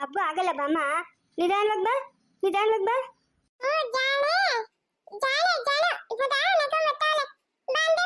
ಹಬ್ಬ ಆಗಲ್ಲ ಬಾಮ್ಮ. ನಿಧಾನವಾಗಿ ಬಾ ನಿಧಾನವಾಗಿ ಬಾ. ಬಾಮ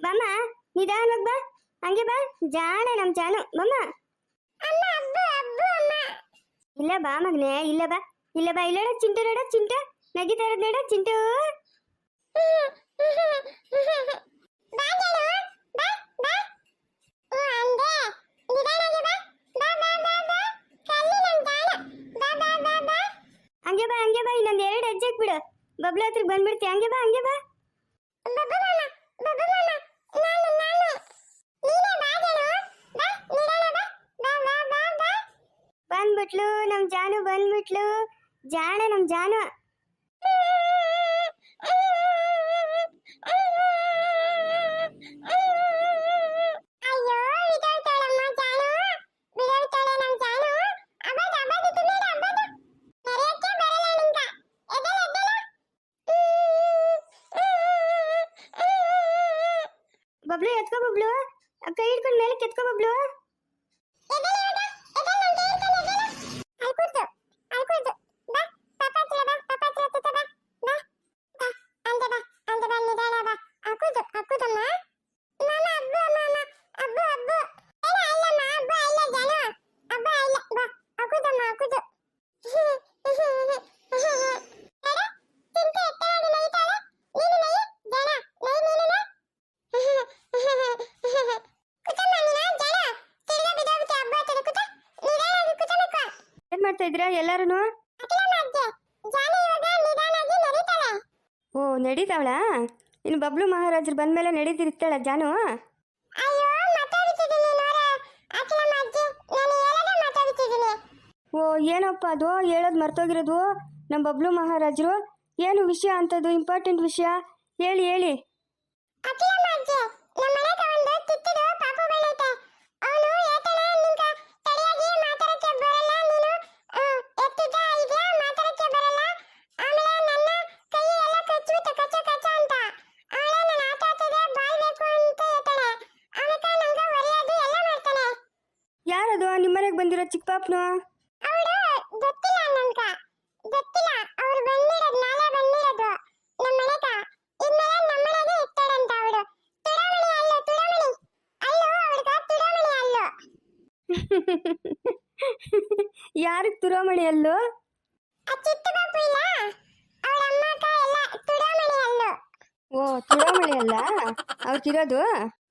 ಮಾಮ ಮಾಮ ನಿಧಾನವಾಗಿ ಬಾ. ಹಂಗೆ ಬಾ. ಜಾಣೆ ನಮ್ಮ ಜಾನು. ಬಮ್ಮ ಅಮ್ಮ ಅಬ್ಬು ಅಬ್ಬು ಅಮ್ಮ ಇಲ್ಲ ಬಾ ಮಗನೇ, ಇಲ್ಲ ಬಾ. ಇಲ್ಲ ಬಾ, ಇಲ್ಲ ಚಿಂಟು ನೋಡ, ಚಿಂಟು. ನಗಿತಾ ಇರೋದು ನೋಡ, ಚಿಂಟು. ಹಂಗೆ ಬಾ ಹಂಗೆ ಬಾ, ಇನ್ನೊಂದು ಎರಡು ಹೆಜ್ಜೆ ಬಿಡು ಬಬ್ಲ ಹತ್ರ ಬಂದ್ಬಿಡ್ತಿ, ಹಂಗೆ ಬಾ ಹಂಗೆ ಬಾ ಬಬ್ಬು ಮಾಮ ಬಬ್ಬು ಮಾಮ ನಾನು ನಾನು ನೀನೇ ಬಾ ಜಾನು ಬಾ ನಿಧಾನ ಬಾ ಬಾ ಬಾ ಬಾ ಬಾ ಬಂದ್ಬಿಟ್ಲು ನಮ್ಮ ಜಾನು ಬಂದ್ಬಿಟ್ಲು. ಜಾಣ ನಮ್ ಜಾನು. ಬಬ್ಲು ಎತ್ಕೋ ಬಬ್ಲು. ಕೈ ಹಿಡ್ಕೊಂಡ್ ಮೇಲೆ ಕೆತ್ಕೋ ಬಬ್ಲು ಎದಲ ಎದ ಎದಲ ಅಂತ ಹೇಳ್ತಾನೆ ಎದಲ ಅಲ್ಕೂತು ಅಲ್ಕೂತು ಬಾ ಪಾಪ ಹತ್ರ ಬಾ ಪಾಪ ಹತ್ರ ತುತ್ತ ಬಾ ಬಾ ಬಾ ಅಂದೆ ಬಾ ಅಂದೆ ಬಾ ನಿಧಾನ ಬಾ ಅಲ್ಕೂತು ಅಲ್ಕೂತಮ್ಮ ಮಾಮ ಅಬ್ಬು ಮಾಮ ಅಬ್ಬು ಅಬ್ಬು ಏನ ಅಲ್ಲಮ್ಮ ಅಬ್ಬು ಅಲ್ಲ ಜಾನು ಅಬ್ಬು ಅಲ್ಲ ಬಾ ಅಲ್ಕೂತಮ್ಮ ಅಲ್ಕೂತು ಎಡ ತಿಂತು ಎತ್ತರಾಗಿ ನೈತಾಳೆ ನೀನು ನೈ ಜಾನ ನೈ ನೀನು ಕುತಮ್ಮ ನೀನ ಜಾನ ತಿರ್ಗಾ ಬಿದ್ದೋಗ್ಬಿಟ್ಟೆ ಹಬ್ಬ ಹತ್ತಿರ ಕುತ ನಿಧಾನಾಗಿ ಕುತಬೇಕು ಏನ್ ಮಾಡ್ತಾ ಇದ್ದೀರಾ ಎಲ್ಲಾರು ಓ ನಡೀತಾವಳ? ಇನ್ನು ಬಬ್ಲು ಮಹಾರಾಜರು ಬಂದ್ಮೇಲೆ ನಡೀತಿರ್ತಾಳ ಜಾನು? ಓ ಏನಪ್ಪ ಅದು? ಹೇಳೋದು ಮರ್ತೋಗಿರೋದು ನಮ್ಮ ಬಬ್ಲು ಮಹಾರಾಜರು? ಏನು ವಿಷಯ ಅಂತದ್ದು ಇಂಪಾರ್ಟೆಂಟ್ ವಿಷಯ? ಹೇಳಿ ಹೇಳಿ ಅಖಿಲಮ್ಮ ಅಜ್ಜಿ ನಮ್ಮ ಮನೆಗೆ ಒಂದು ಕಿತ್ತಿದು ಪಾಪು ಬೆಳೈತೆ ಅವನು ಹೇಳ್ತಾನೆ ನಿಂಗ ತಡಿಯಾಗಿ ಮಾತಾಡಕ್ಕೆ ಬರಲ್ಲ ನೀನು ಆ, ಎತ್ತುತ್ತಾ ಇದೆಯಾ ಮಾತಾಡಕ್ಕೆ ಬರಲ್ಲ ಆಮೇಲೆ ನನ್ನ ಕೈ ಎಲ್ಲ ಕಚ್ಚುತ್ತೆ ಕಚ್ಚ ಕಚ್ಚ ಅಂತ ಆಮೇಲೆ ನಾನು ಆಟ ಆಡ್ತಿದ್ದೆ ಬಾಲ್ ಬೇಕು ಅಂತ ಹೇಳ್ತಾನೆ ಆಮೇಲೆ ನಂಗೆ ಒರೆಯೋದು ಎಲ್ಲ ಮಾಡ್ತಾನೆ ಯಾರದು ನಿಮ್ಮನೆಗೆ ಅವ್ರು ಅವಳು ಗೊತ್ತಿಲ್ಲ ನನ್ಗ ಗೊತ್ತಿಲ್ಲ. ಅವ್ರು ಬಂದಿರೋದು ನಾಳೆ ಬಂದಿರೋದು. ನಮ್ಮ ಮನೆಗ. ಇನ್ಮೇಲೆ ನಮ್ಮ ಮನೆಗೆ ಇರ್ತಾರಂತ ಅವಳು. ತುಡಮಣಿ ಅಲ್ಲೋ ತುಡಮಣಿ ಅಲ್ಲೋ ಅವ್ರಿಗ ತುಡಮಣಿ ಅಲ್ಲೋ. ಯಾರಿಗೆ ತುರೋಮಣಿ ಅಲ್ಲೂ? ಆ ಬಾಪು ಇಲ್ಲ. ಅವ್ರ ಅಮ್ಮ ಅಕ್ಕ ಎಲ್ಲ ತುಡಮಣಿ ಅಲ್ಲೋ. ಓ ತುರೋಮಣಿ ಅಲ್ಲ? ಅವ್ರಿಗಿರೋದು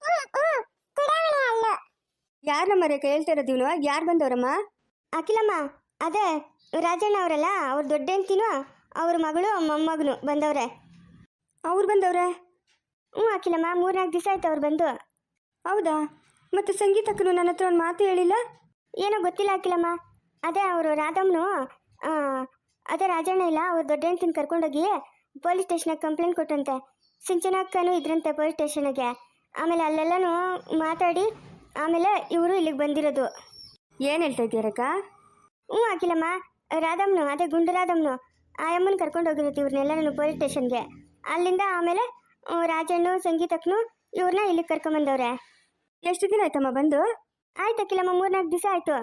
ಹ್ಮ್ ಹ್ಮ್ ತುಡಮಣಿ ಅಲ್ಲು ಯಾರಮ್ಮ ರೇಖಾ ಹೇಳ್ತಾ ಇರೋದು ಇವನು ಯಾರು ಬಂದವರಮ್ಮ? ಅಖಿಲಮ್ಮ ಅದೇ ರಾಜಣ್ಣ ಅವರಲ್ಲ ಅವ್ರ ದೊಡ್ಡ ಹೆಂಡ್ತಿನೂ ಅವ್ರ ಮಗಳು ಮೊಮ್ಮಗನು ಬಂದವ್ರೆ. ಅವ್ರು ಬಂದವ್ರೆ? ಹ್ಞೂ ಅಖಿಲಮ್ಮ ಮೂರ್ನಾಲ್ಕು ದಿವಸ ಆಯ್ತು ಅವ್ರು ಬಂದು. ಹೌದಾ? ಮತ್ತು ಸಂಗೀತಕ್ಕೂ ನನ್ನ ಹತ್ರ ಒಂದು ಮಾತು ಹೇಳಿಲ್ಲ? ಏನೋ ಗೊತ್ತಿಲ್ಲ ಅಖಿಲಮ್ಮ. ಅದೇ ಅವರು ರಾಧಮ್ಮನು ಅದೇ ರಾಜಣ್ಣ ಇಲ್ಲ ಅವ್ರ ದೊಡ್ಡ ಹೆಂಡ್ತಿನ ಕರ್ಕೊಂಡೋಗಿ ಪೊಲೀಸ್ ಸ್ಟೇಷನ್ಗೆ ಕಂಪ್ಲೇಂಟ್ ಕೊಟ್ಟಂತೆ. ಸಿಂಚನಕ್ಕನೂ ಇದ್ರಂತೆ ಪೊಲೀಸ್ ಸ್ಟೇಷನಿಗೆ. ಆಮೇಲೆ ಅಲ್ಲೆಲ್ಲನೂ ಮಾತಾಡಿ ಆಮೇಲೆ ಇವರು ಇಲ್ಲಿಗೆ ಬಂದಿರೋದು. ಏನು ಹೇಳ್ತಾ ಇದ್ದೀರಕ್ಕ ಹ್ಞೂ ಹಾಕಿಲ್ಲಮ್ಮ ರಾಧಮ್ನು ಅದೇ ಗುಂಡು ರಾಧಮ್ನು ಆ ಅಮ್ಮನ ಕರ್ಕೊಂಡು ಹೋಗಿರುತ್ತೆ ಇವ್ರನ್ನೆಲ್ಲ ನಾನು ಪೊಲೀಸ್ ಸ್ಟೇಷನ್ಗೆ ಅಲ್ಲಿಂದ ಆಮೇಲೆ ರಾಜಣ್ಣು ಸಂಗೀತಕ್ಕನು ಇವ್ರನ್ನ ಇಲ್ಲಿಗೆ ಕರ್ಕೊಂಬಂದವ್ರೆ ಎಷ್ಟು ದಿನ ಆಯ್ತಮ್ಮ ಬಂದು? ಆಯ್ತು ಅಖಿಲಮ್ಮ ಮೂರ್ನಾಲ್ಕು ದಿವಸ ಆಯ್ತು.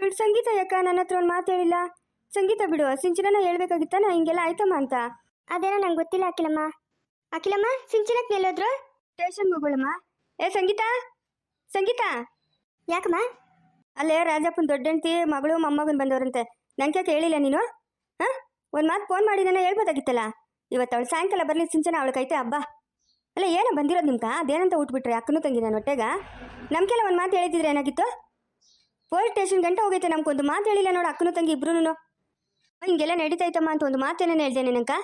ಬಿಡು ಸಂಗೀತ ಯಾಕ ನನ್ನ ಹತ್ರ ಒಂದು ಮಾತು ಹೇಳಿಲ್ಲ? ಸಂಗೀತ ಬಿಡು ಸಿಂಚನ ಹೇಳ್ಬೇಕಾಗಿತ್ತ ನಾ ಹಿಂಗೆಲ್ಲ ಆಯ್ತಮ್ಮ ಅಂತ. ಅದೇನೋ ನಂಗೆ ಗೊತ್ತಿಲ್ಲ ಅಖಿಲಮ್ಮ. ಅಖಿಲಮ್ಮ ಸಿಂಚನಕ್ಕೆ ನಿಲ್ಲೋದ್ರು ಸ್ಟೇಷನ್ಗೆ ಹೋಗೋಳಮ್ಮ. ಏ ಸಂಗೀತ? ಸಂಗೀತ? ಯಾಕಮ್ಮ? ಅಲ್ಲೇ ರಾಜಪ್ಪನ ದೊಡ್ಡ ಹೆಂಡತಿ, ಮಗಳು, ಮೊಮ್ಮಗನ್ ಬಂದವ್ರಂತೆ. ನಂಗೆ ಹೇಳಿಲ್ಲ ನೀನು? ಹಾಂ? ಒಂದು ಮಾತು ಫೋನ್ ಮಾಡಿ ನಾನು ಹೇಳ್ಬೋದಾಗಿತ್ತಲ್ಲ? ಇವತ್ತು ಅವಳು ಸಾಯಂಕಾಲ ಬರಲಿ ಸಿಂಚನ ಅವಳು ಕೈತೆ ಹಬ್ಬ ಅಲ್ಲ, ಏನೋ ಬಂದಿರೋದು ನಿಮ್ಗೆ? ಅದೇನಂತ ಊಟ್ಬಿಟ್ರೆ, ಅಕ್ಕನೂ ತಂಗಿ ನಾನು ಹೊಟ್ಟೆಗ ನಮ್ಗೆಲ್ಲ ಒಂದು ಮಾತು ಹೇಳಿದ್ರೆ ಏನಾಗಿತ್ತು? ಪೊಲೀಸ್ ಸ್ಟೇಷನ್ ಗಂಟೆ ಹೋಗೈತೆ ನಮ್ಗೊಂದು ಮಾತು ಹೇಳಿಲ್ಲ ನೋಡು ಅಕ್ಕನೂ ತಂಗಿ ಇಬ್ರು ಹಿಂಗೆಲ್ಲ ನಡೀತೈತಮ್ಮ ಅಂತ ಒಂದು ಮಾತೇನೇನು ಹೇಳ್ದೆ ನಿನಕ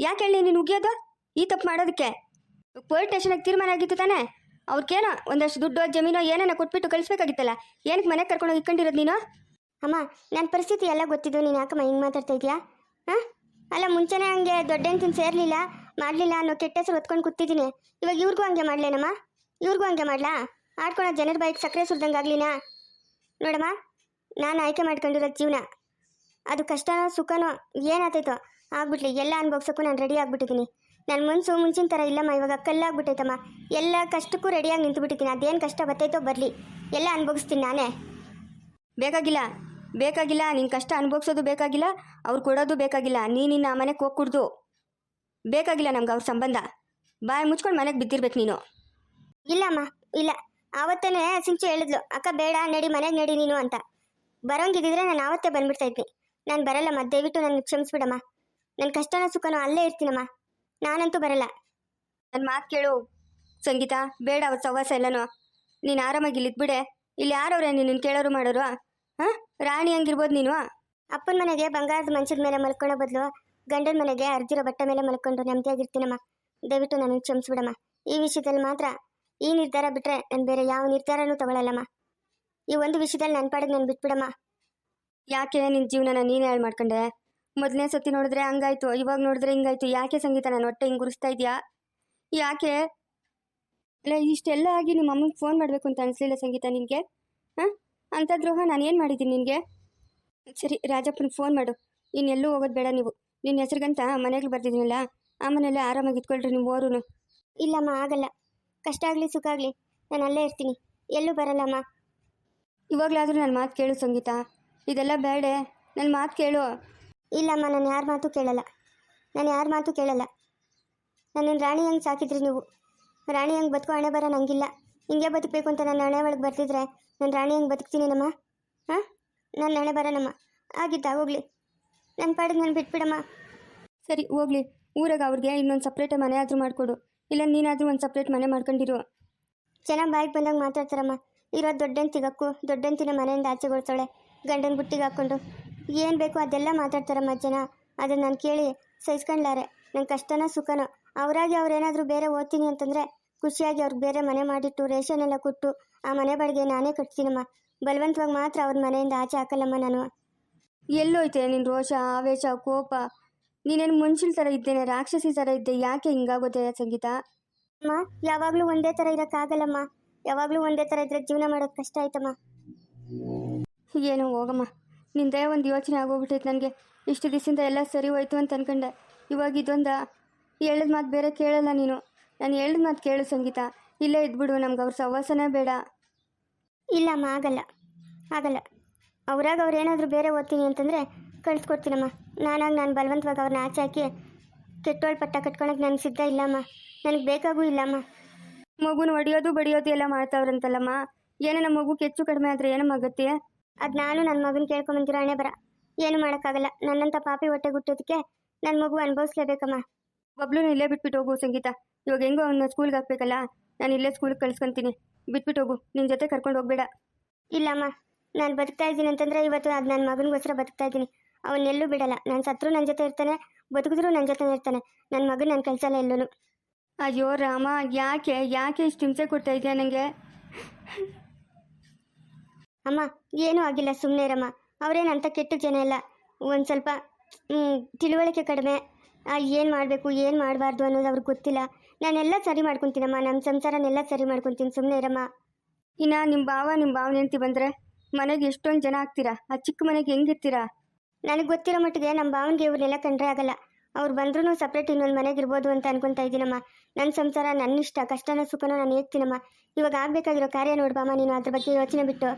ಯಾಕೆ ಹೇಳಿ ನೀನು ಉಗಿಯೋದು? ಈ ತಪ್ಪು ಮಾಡೋದಕ್ಕೆ. ಪೊಲೀಸ್ ಸ್ಟೇಷನ್ಗೆ ತೀರ್ಮಾನ ಆಗಿತ್ತು ತಾನೇ? ಅವ್ರಿಗೇನೋ ಒಂದಷ್ಟು ದುಡ್ಡು, ಜಮೀನೋ ಏನೇನೋ ಕೊಟ್ಬಿಟ್ಟು ಕಳಿಸ್ಬೇಕಾಗಿತ್ತಲ್ಲ, ಏನಕ್ಕೆ ಮನೆಗೆ ಕರ್ಕೊಂಡು ಇಟ್ಕೊಂಡಿರೋದು ನೀನು? ಅಮ್ಮ ನನ್ನ ಪರಿಸ್ಥಿತಿ ಎಲ್ಲ ಗೊತ್ತಿದ್ದು, ನೀನು ಯಾಕಮ್ಮ ಹಿಂಗೆ ಮಾತಾಡ್ತಾ ಇದೆಯಾ? ಹಾಂ? ಅಲ್ಲ, ಮುಂಚೆನೇ ಹಂಗೆ ದೊಡ್ಡ ಸೇರಲಿಲ್ಲ, ಮಾಡಲಿಲ್ಲ ಅನ್ನೋ ಕೆಟ್ಟ ಹೆಸರು ಹೊತ್ಕೊಂಡು ಕೂತಿದ್ದೀನಿ. ಇವಾಗ ಇವ್ರಿಗೂ ಹಂಗೆ ಮಾಡಲೇನಮ್ಮ? ಇವ್ರಿಗೂ ಹಂಗೆ ಮಾಡ್ಲಾ? ಆಡ್ಕೊಳೋ ಜನರ ಬಾಯಿಗೆ ಸಕ್ಕರೆ ಸುರಿದಂಗೆ ಆಗ್ಲಿನಾ? ನೋಡಮ್ಮ, ನಾನು ಆಯ್ಕೆ ಮಾಡ್ಕೊಂಡಿರೋ ಜೀವನ. ಅದು ಕಷ್ಟನೋ ಸುಖನೋ ಏನಾಗ್ತೈತೋ ಆಗ್ಬಿಟ್ಲಿ ಎಲ್ಲ ಅನ್ಭವ್ಸೋಕ್ಕೂ ನಾನು ರೆಡಿ ಆಗ್ಬಿಟ್ಟಿದ್ದೀನಿ. ನನ್ನ ಮನಸ್ಸು ಮುಂಚಿನ ಥರ ಇಲ್ಲಮ್ಮ, ಇವಾಗ ಕಲ್ಲಾಗ್ಬಿಟ್ಟೈತಮ್ಮ. ಎಲ್ಲ ಕಷ್ಟಕ್ಕೂ ರೆಡಿಯಾಗಿ ನಿಂತುಬಿಟ್ಟಿದ್ದೀನಿ ಅದೇನು ಕಷ್ಟ ಬರ್ತೈತೋ ಬರಲಿ. ಎಲ್ಲ ಅನುಭವಿಸ್ತೀನಿ ನಾನೇ. ಬೇಕಾಗಿಲ್ಲ ಬೇಕಾಗಿಲ್ಲ ನಿನ್ನ ಕಷ್ಟ ಅನುಭವಿಸೋದು ಬೇಕಾಗಿಲ್ಲ, ಅವ್ರು ಕೊಡೋದು ಬೇಕಾಗಿಲ್ಲ ನೀನು ನಿನ್ನ ಮನೆಗೆ ಹೋಗಿ ಕುಡ್ದು ಬೇಕಾಗಿಲ್ಲ ನಮ್ಗೆ ಅವ್ರ ಸಂಬಂಧ. ಬಾಯಿ ಮುಚ್ಕೊಂಡು ಮನೆಗೆ ಬಿದ್ದಿರ್ಬೇಕು ನೀನು. ಇಲ್ಲಮ್ಮ, ಇಲ್ಲ. ಆವತ್ತೇ ಸಿಂಚು ಹೇಳಿದ್ಲು, ಅಕ್ಕ ಬೇಡ, ನಡಿ, ಮನೆಗೆ ನಡಿ ನೀನು ಅಂತ. ಬರೋಂಗಿದ್ದಿದ್ರೆ ನಾನು ಆವತ್ತೇ ಬಂದ್ಬಿಡ್ತಾ ಇದ್ದೀನಿ ನಾನು ಬರಲ್ಲಮ್ಮ, ದಯವಿಟ್ಟು ನನ್ನ ಕ್ಷಮಿಸ್ಬಿಡಮ್ಮ. ನನ್ನ ಕಷ್ಟನ ಸುಖನೋ ಅಲ್ಲೇ ಇರ್ತೀನಮ್ಮ. ನಾನಂತೂ ಬರಲ್ಲ. ನನ್ನ ಮಾತು ಕೇಳು. ಸಂಗೀತ ಬೇಡ ಅವ್ರ ಸವಾಸ ಎಲ್ಲನೂ. ನೀನು ಆರಾಮಾಗಿ ಇಲ್ಲಿ ಇದ್ಬಿಡೆ ಇಲ್ಲಿ ಯಾರವ್ರೆ ನೀನು ಕೇಳೋರು ಮಾಡೋರು? ಹಾಂ? ರಾಣಿ ಹಂಗಿರ್ಬೋದು ನೀನು? ಅಪ್ಪನ ಮನೆಗೆ ಬಂಗಾರದ ಮಂಚದ ಮೇಲೆ ಮಲ್ಕೊಳ್ಳೋ ಬದಲು ಗಂಡನ ಮನೆಗೆ ಅರ್ಜಿರೋ ಬಟ್ಟೆ ಮೇಲೆ ಮಲ್ಕೊಂಡು ನೆಮ್ಮದಿಯಾಗಿರ್ತೀನಮ್ಮ. ದಯವಿಟ್ಟು ನನಗೆ ಕ್ಷಮಿಸ್ಬಿಡಮ್ಮ. ಈ ವಿಷಯದಲ್ಲಿ ಮಾತ್ರ ಈ ನಿರ್ಧಾರ ಬಿಟ್ರೆ ನಾನು ಬೇರೆ ಯಾವ ನಿರ್ಧಾರನೂ ತಗೊಳ್ಳಲ್ಲಮ್ಮ ಈ ಒಂದು ವಿಷಯದಲ್ಲಿ ನನ್ನ ಪಾಡಿಗೆ ನಾನು ಬಿಟ್ಬಿಡಮ್ಮ. ಯಾಕೆ ನಿನ್ನ ಜೀವನನ ನೀನೇ ಹಾಳು ಮಾಡ್ಕೊಂಡೆ? ಮೊದಲನೇ ಸತಿ ನೋಡಿದ್ರೆ ಹಂಗಾಯ್ತು ಇವಾಗ ನೋಡಿದ್ರೆ ಹಿಂಗಾಯ್ತು. ಯಾಕೆ ಸಂಗೀತ ನಾನು ಹೊಟ್ಟೆ ಹಿಂಗೆ ಗುರುಸ್ತಾ ಇದೆಯಾ? ಯಾಕೆ? ಅಲ್ಲ ಇಷ್ಟೆಲ್ಲ ಆಗಿ ನಿಮ್ಮ ಅಮ್ಮಂಗೆ ಫೋನ್ ಮಾಡಬೇಕು ಅಂತ ಅನಿಸ್ಲಿಲ್ಲ ಸಂಗೀತ ನಿನಗೆ? ಹಾಂ? ಅಂಥ ದ್ರೋಹ ನಾನು ಏನು ಮಾಡಿದ್ದೀನಿ ನಿನಗೆ? ಸರಿ ರಾಜಪ್ಪನಿಗೆ ಫೋನ್ ಮಾಡು. ಇನ್ನು ಎಲ್ಲೂ ಹೋಗೋದು ಬೇಡ ನೀವು. ನಿನ್ನ ಹೆಸ್ರಿಗಂತ ಮನೆಗೆ ಬರ್ತಿದ್ದೀನಲ್ಲ ಆ ಮನೇಲೆ ಆರಾಮಾಗಿ ಇಟ್ಕೊಳ್ರಿ ನಿಮ್ಮ ಓರು ಇಲ್ಲಮ್ಮ ಆಗಲ್ಲ. ಕಷ್ಟ ಆಗಲಿ ಸುಖ ಆಗಲಿ ನಾನು ಅಲ್ಲೇ ಇರ್ತೀನಿ. ಎಲ್ಲೂ ಬರಲ್ಲಮ್ಮ. ಇವಾಗಲಾದರೂ ನನ್ನ ಮಾತು ಕೇಳು ಸಂಗೀತ. ಇದೆಲ್ಲ ಬೇಡ. ನನ್ನ ಮಾತು ಕೇಳು. ಇಲ್ಲಮ್ಮ, ನಾನು ಯಾರ ಮಾತು ಕೇಳಲ್ಲ. ನಾನು ಯಾರ ಮಾತು ಕೇಳಲ್ಲ. ನನ್ನನ್ನು ರಾಣಿ ಹಂಗೆ ಸಾಕಿದ್ರಿ ನೀವು? ರಾಣಿ ಹಂಗೆ ಬದುಕೋ ಹಣೆ ಬರ ನಂಗಿಲ್ಲ ಹಿಂಗೆ ಬದುಕಬೇಕು ಅಂತ ನನ್ನ ಹಣೆ ಒಳಗೆ ಬರ್ತಿದ್ರೆ ನಾನು ರಾಣಿ ಹಂಗೆ ಬದುಕ್ತೀನೇನಮ್ಮ? ಹಾಂ? ನನ್ನ ಹಣೆ ಬರೋಣಮ್ಮ ಆಗಿದ್ದ, ಹೋಗ್ಲಿ. ನನ್ನ ಪಾಡಿಗೆ ನಾನು ಬಿಟ್ಬಿಡಮ್ಮ. ಸರಿ, ಹೋಗ್ಲಿ. ಊರಾಗ ಅವ್ರಿಗೆ ಇನ್ನೊಂದು ಸಪ್ರೇಟ್ ಮನೆ ಆದರೂ ಮಾಡಿಕೊಡು. ಇಲ್ಲ ನೀನಾದರೂ ಒಂದು ಸಪ್ರೇಟ್ ಮನೆ ಮಾಡ್ಕೊಂಡಿರು. ಚೆನ್ನಾಗಿ ಬಾಯಿಗೆ ಬಂದಾಗ ಮಾತಾಡ್ತಾರಮ್ಮ. ಇರೋ ದೊಡ್ಡಂತಿಗಕ್ಕು, ದೊಡ್ಡಂತಿನ ಮನೆಯಿಂದ ಆಚೆಗೊಳ್ತಾಳೆ. ಗಂಡನ ಬುಟ್ಟಿಗೆ ಹಾಕ್ಕೊಂಡು. ಏನು ಬೇಕೋ ಅದೆಲ್ಲ ಮಾತಾಡ್ತಾರಮ್ಮ ಜನ ಅದನ್ನು ನಾನು ಕೇಳಿ ಸಹಿಸ್ಕೊಂಡ್ಲಾರೆ. ನನ್ನ ಕಷ್ಟನೋ ಸುಖನೋ? ಅವರಾಗಿ ಅವ್ರೇನಾದರೂ ಬೇರೆ ಓದ್ತೀನಿ ಅಂತಂದರೆ ಖುಷಿಯಾಗಿ ಅವ್ರಿಗೆ ಬೇರೆ ಮನೆ ಮಾಡಿಟ್ಟು ರೇಷನ್ ಎಲ್ಲ ಕೊಟ್ಟು ಆ ಮನೆ ಬಾಡಿಗೆ ನಾನೇ ಕಟ್ತೀನಮ್ಮ. ಬಲವಂತವಾಗಿ ಮಾತ್ರ ಅವ್ರ ಮನೆಯಿಂದ ಆಚೆ ಹಾಕಲ್ಲಮ್ಮ ನಾನು. ಎಲ್ಲೋಯ್ತೆ ನಿನ್ನ ರೋಷ ಆವೇಶ ಕೋಪ? ನೀನೇನು ಮನುಷ್ಯನ ಥರ ಇದ್ದೇನೆ ರಾಕ್ಷಸಿ ಥರ ಇದ್ದೆ ಯಾಕೆ ಹಿಂಗಾಗೋದೆ ಸಂಗೀತ? ಅಮ್ಮ ಯಾವಾಗಲೂ ಒಂದೇ ಥರ ಇರೋಕ್ಕಾಗಲ್ಲಮ್ಮ ಯಾವಾಗಲೂ ಒಂದೇ ಥರ ಇದ್ರೆ ಜೀವನ ಮಾಡೋದು ಕಷ್ಟ ಆಯ್ತಮ್ಮ. ಏನೋ ಹೋಗಮ್ಮ. ನಿಂದೇ ಒಂದು ಯೋಚನೆ ಆಗೋಗ್ಬಿಟ್ಟೈತೆ ನನಗೆ. ಇಷ್ಟು ದಿವಸದಿಂದ ಎಲ್ಲ ಸರಿ ಹೋಯ್ತು ಅಂತ ಅನ್ಕೊಂಡೆ. ಇವಾಗ ಇದೊಂದು ಹೇಳಿದ ಮಾತು ಬೇರೆ ಕೇಳಲ್ಲ ನೀನು. ನಾನು ಹೇಳಿದ ಮಾತು ಕೇಳು ಸಂಗೀತ. ಇಲ್ಲೇ ಇದ್ಬಿಡು ನಮ್ಗೆ ಅವ್ರ ಸಹವಾಸನೇ ಬೇಡ. ಇಲ್ಲಮ್ಮ ಆಗಲ್ಲ. ಆಗಲ್ಲ. ಅವ್ರಾಗ ಅವ್ರು ಏನಾದರೂ ಬೇರೆ ಓದ್ತೀನಿ ಅಂತಂದರೆ ಕಳಿಸ್ಕೊಡ್ತೀನಮ್ಮ. ನಾನಾಗ ನಾನು ಬಲವಂತವಾಗಿ ಅವ್ರನ್ನ ಆಚೆ ಹಾಕಿ ಕೆಟ್ಟೋಳ್ ಪಟ್ಟ ಕಟ್ಕೊಳಕ್ಕೆ ನನಗೆ ಸಿದ್ಧ ಇಲ್ಲಮ್ಮ. ನನಗೆ ಬೇಕಾಗೂ ಇಲ್ಲಮ್ಮ. ಮಗುನ ಹೊಡಿಯೋದು ಬಡಿಯೋದು ಎಲ್ಲ ಮಾಡ್ತಾವ್ರಂತಲ್ಲಮ್ಮ. ಏನೋ ಮಗು ಹೆಚ್ಚು ಕಡಿಮೆ ಆದರೆ ಏನಮ್ಮ ಆಗತ್ತೆ ಅದು ನಾನು ನನ್ನ ಮಗನ ಕೇಳ್ಕೊಂಬಂದಿರೋ ಹಣೆ ಬರ. ಏನು ಮಾಡೋಕ್ಕಾಗಲ್ಲ. ನನ್ನಂಥ ಪಾಪಿ ಹೊಟ್ಟೆ ಗುಟ್ಟೋದಕ್ಕೆ ನನ್ನ ಮಗು ಅನುಭವಿಸ್ಲೇಬೇಕಮ್ಮ. ಒಬ್ಳು ಇಲ್ಲೇ ಬಿಟ್ಬಿಟ್ಟು ಹೋಗು ಸಂಗೀತ. ಇವಾಗ ಹೆಂಗೋ ಅವನ್ನ ಸ್ಕೂಲ್ಗೆ ಹಾಕ್ಬೇಕಲ್ಲ? ನಾನು ಇಲ್ಲೇ ಸ್ಕೂಲ್ಗೆ ಕಳ್ಸ್ಕೊಂತೀನಿ. ಬಿಟ್ಬಿಟ್ಟು ಹೋಗು. ನಿನ್ನ ಜೊತೆ ಕರ್ಕೊಂಡು ಹೋಗ್ಬೇಡ. ಇಲ್ಲಮ್ಮ. ನಾನು ಬದುಕ್ತಾ ಇದ್ದೀನಿ ಅಂತಂದರೆ ಇವತ್ತು ಅದು ನನ್ನ ಮಗನಿಗೋಸ್ಕರ ಬದುಕ್ತಾ ಇದ್ದೀನಿ. ಅವನ್ನೆಲ್ಲೂ ಬಿಡಲ್ಲ. ನಾನು ಸತ್ರು ನನ್ನ ಜೊತೆ ಇರ್ತಾನೆ ಬದುಕಿದ್ರು ನನ್ನ ಜೊತೆ ಇರ್ತಾನೆ. ನನ್ನ ಮಗನ ನನ್ನ ಕೆಲಸಲ್ಲ ಎಲ್ಲೂ ಅಯ್ಯೋ ರಾಮ ಯಾಕೆ? ಯಾಕೆ ಇಷ್ಟು ಹಿಂಸೆ ಕೊಡ್ತಾ ಇದೆಯಾ ನನಗೆ ಅಮ್ಮ ಏನೂ ಆಗಿಲ್ಲ ಸುಮ್ಮನೆ ಇರಮ್ಮ. ಅವರೇನು ಅಂತ ಕೆಟ್ಟ ಜನ ಇಲ್ಲ. ಒಂದು ಸ್ವಲ್ಪ ತಿಳುವಳಿಕೆ ಕಡಿಮೆ. ಏನು ಮಾಡಬೇಕು ಏನು ಮಾಡಬಾರ್ದು ಅನ್ನೋದು ಅವ್ರಿಗೆ ಗೊತ್ತಿಲ್ಲ. ನಾನೆಲ್ಲ ಸರಿ ಮಾಡ್ಕೊತೀನಮ್ಮ. ನಮ್ಮ ಸಂಸಾರನೆಲ್ಲ ಸರಿ ಮಾಡ್ಕೊತೀನಿ. ಸುಮ್ಮನೆ ಇರಮ್ಮ. ಇನ್ನು ನಿಮ್ಮ ಭಾವ ನಿಮ್ಮ ಭಾವನೆ ಹೆಂಡ್ತಿ ಬಂದರೆ ಮನೆಗೆ ಎಷ್ಟೊಂದು ಜನ ಆಗ್ತೀರಾ? ಆ ಚಿಕ್ಕ ಮನೆಗೆ ಹೆಂಗಿರ್ತೀರಾ? ನನಗೆ ಗೊತ್ತಿರೋ ಮಟ್ಟಿಗೆ ನಮ್ಮ ಭಾವನಿಗೆ ಇವ್ರನ್ನೆಲ್ಲ ಕಂಡ್ರೆ ಆಗಲ್ಲ. ಅವ್ರು ಬಂದ್ರೂ ಸಪ್ರೇಟ್ ಇನ್ನೊಂದು ಮನೆಗೆ ಇರ್ಬೋದು ಅಂತ ಅನ್ಕೊತಾ ಇದ್ದೀನಮ್ಮ ನನ್ನ ಸಂಸಾರ ನನ್ನ ಇಷ್ಟ ಕಷ್ಟನ ಸುಖನ ನಾನು ಹೇಳ್ತೀನಮ್ಮ. ಇವಾಗ ಆಗಬೇಕಾಗಿರೋ ಕಾರ್ಯ ನೋಡ್ಬಮ್ಮ ನೀನು ಅದ್ರ ಬಗ್ಗೆ ಯೋಚನೆ ಬಿಟ್ಟು.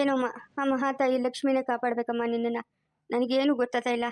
ಏನೋಮ್ಮ ಆ ಮಹಾತಾಯಿ ಲಕ್ಷ್ಮಿನೇ ಕಾಪಾಡಬೇಕಮ್ಮ ನಿನ್ನನ್ನು. ನನಗೇನು ಗೊತ್ತಾಗ್ತಾ ಇಲ್ಲ.